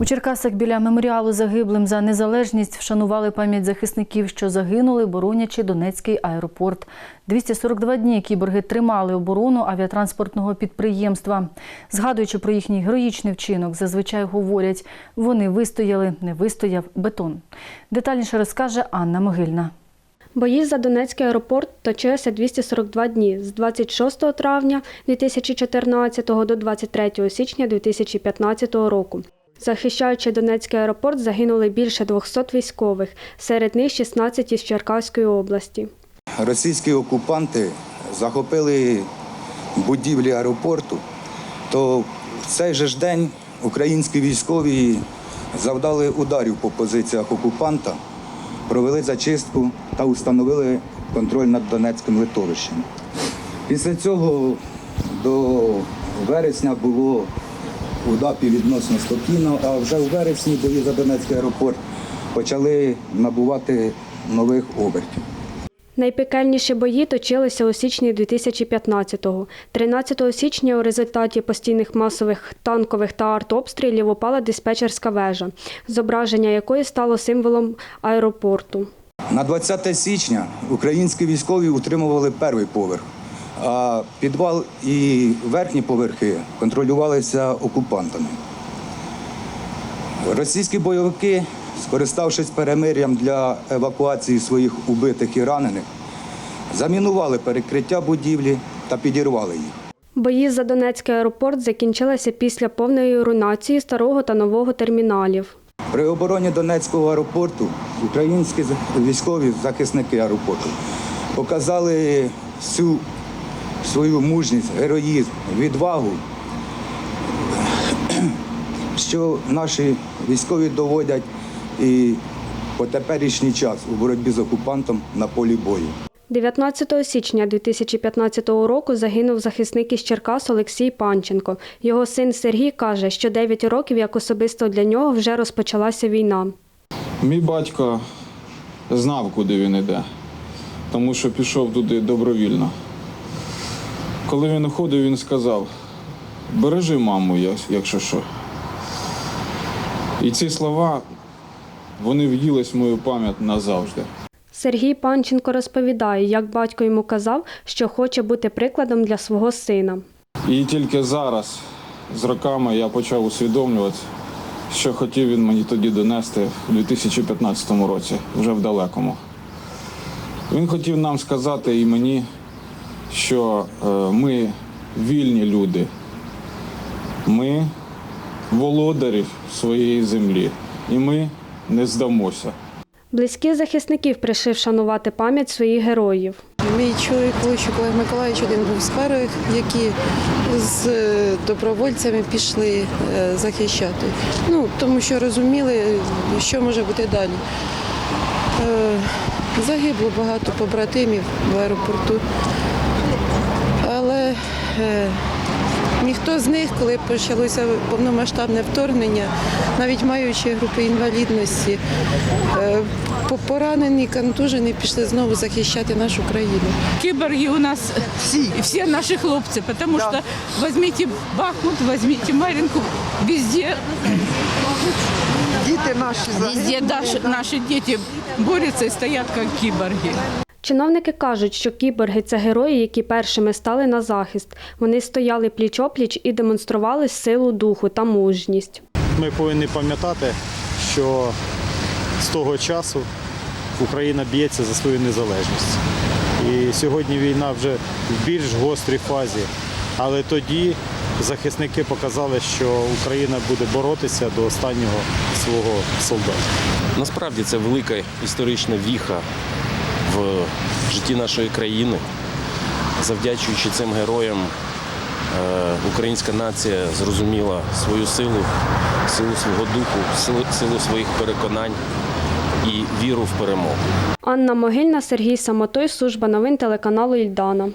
У Черкасах біля меморіалу загиблим за незалежність вшанували пам'ять захисників, що загинули, боронячи Донецький аеропорт. 242 дні кіборги тримали оборону авіатранспортного підприємства. Згадуючи про їхній героїчний вчинок, зазвичай говорять, вони вистояли, не вистояв бетон. Детальніше розкаже Анна Могильна. Бої за Донецький аеропорт точилися 242 дні з 26 травня 2014 до 23 січня 2015 року. Захищаючи Донецький аеропорт, загинули більше 200 військових, серед них 16 із Черкаської області. російські окупанти захопили будівлі аеропорту, то в цей же ж день українські військові завдали ударів по позиціях окупанта, провели зачистку та установили контроль над Донецьким литовищем. Після цього до вересня було у ДАПі відносно спокійно, а вже у вересні бої за Донецький аеропорт почали набувати нових обертів. Найпекельніші бої точилися у січні 2015-го. 13 січня у результаті постійних масових танкових та артобстрілів упала диспетчерська вежа, зображення якої стало символом аеропорту. На 20 січня українські військові утримували перший поверх, а підвал і верхні поверхи контролювалися окупантами. Російські бойовики, скориставшись перемир'ям для евакуації своїх убитих і ранених, замінували перекриття будівлі та підірвали їх. Бої за Донецький аеропорт закінчилися після повної руйнації старого та нового терміналів. При обороні Донецького аеропорту українські військові захисники аеропорту показали всю свою мужність, героїзм, відвагу, що наші військові доводять і по теперішній час у боротьбі з окупантом на полі бою. 19 січня 2015 року загинув захисник із Черкас Олексій Панченко. Його син Сергій каже, що 9 років як особисто для нього вже розпочалася війна. Мій батько знав, куди він йде, тому що пішов туди добровільно. Коли він уходив, він сказав: бережи маму, якщо що. І ці слова вони в'їлись в мою пам'ять назавжди. Сергій Панченко розповідає, як батько йому казав, що хоче бути прикладом для свого сина. І тільки зараз, з роками, я почав усвідомлювати, що хотів він мені тоді донести у 2015 році, вже в далекому. Він хотів нам сказати і мені, що е, ми вільні люди, ми володарі своєї землі, і ми не здамося. Близькі захисників прийшли вшанувати пам'ять своїх героїв. Мій чоловік Лущик Олег Миколаївич один був з перших, які з е, добровольцями пішли е, захищати. Ну, тому що розуміли, що може бути далі. Загибло багато побратимів в аеропорту. Але е, ніхто з них, коли почалося повномасштабне вторгнення, навіть маючи групи інвалідності, е, поранені, контужені, пішли знову захищати нашу країну. Киборги у нас все, все наши хлопцы, потому что возьмите Бахмут, возьмите Маринку, везде, Діти наші везде наши, наши дети борются и стоят как киборги. Чиновники кажуть, що кіборги це герої, які першими стали на захист. Вони стояли пліч-опліч і демонстрували силу духу та мужність. Ми повинні пам'ятати, що з того часу Україна б'ється за свою незалежність. І сьогодні війна вже в більш гострій фазі. Але тоді захисники показали, що Україна буде боротися до останнього свого солдата. Насправді це велика історична віха в житті нашої країни. Завдячуючи цим героям, е, українська нація зрозуміла свою силу, силу свого духу, силу, силу своїх переконань і віру в перемогу. Анна Могильна, Сергій Самотой, служба новин телеканалу Ільдана.